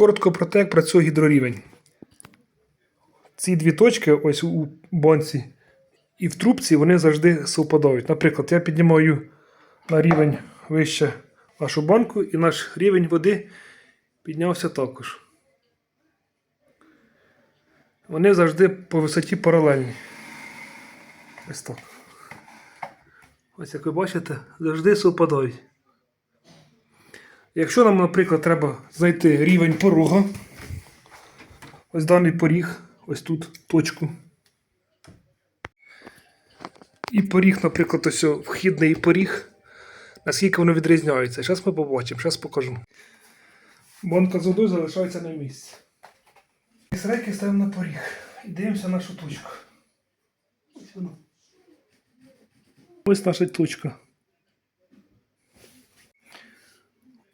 Коротко про те, як працює гідрорівень. Ці дві точки, ось у бонці і в трубці, вони завжди совпадають. Наприклад, я піднімаю на рівень вище нашу банку, і наш рівень води піднявся також. Вони завжди по висоті паралельні. Ось так. Ось як ви бачите, завжди совпадають. Якщо нам, наприклад, треба знайти рівень порога, ось даний поріг, ось тут точку. І поріг, наприклад, ось вхідний поріг. Наскільки вони відрізняються. Зараз ми побачимо, зараз покажу. Банка з водою залишається на місці. З рейки ставимо на поріг. І дивимося нашу точку. Ось вона. Ось наша точка.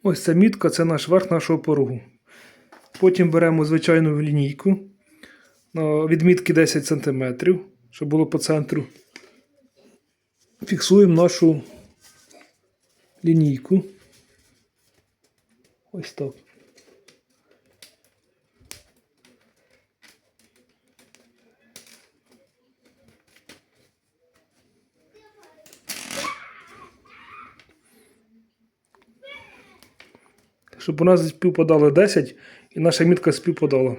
Ось ця мітка це наш верх нашого порогу. Потім беремо звичайну лінійку відмітки 10 см, щоб було по центру. Фіксуємо нашу лінійку. Ось так. Щоб у нас співпадало 10 і наша мітка співпадала.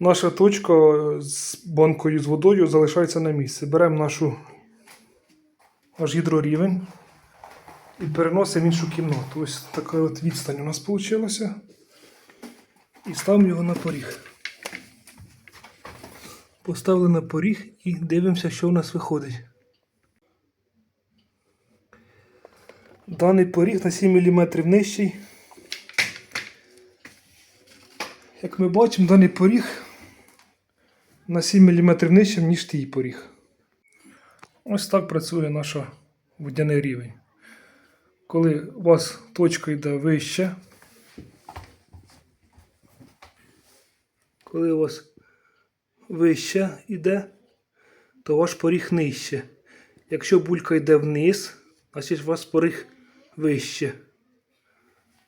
Наша точка з банкою з водою залишається на місці. Беремо нашу наш гідрорівень і переносимо іншу кімнату. Ось така от відстань у нас вийшла. І ставимо його на поріг. Поставили на поріг і дивимося, що у нас виходить. Даний поріг на 7 мм нижчий. Як ми бачимо, даний поріг на 7 мм нижчим, ніж тій поріг. Ось так працює наш водяний рівень. Коли у вас точка йде вище, коли у вас вище йде, то ваш поріг нижче. Якщо булька йде вниз, значить у вас поріг вище.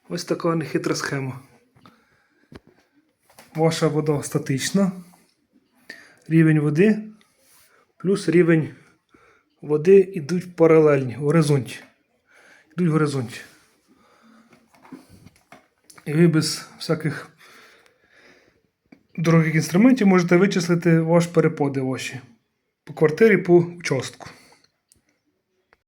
Ось така нехитра схема. Ваша вода статична. Рівень води плюс рівень води йдуть паралельні, горизонті. Йдуть в горизонті. І ви без всяких дорогих інструментів можете вичислити ваш перепади ваші по квартирі, по участку.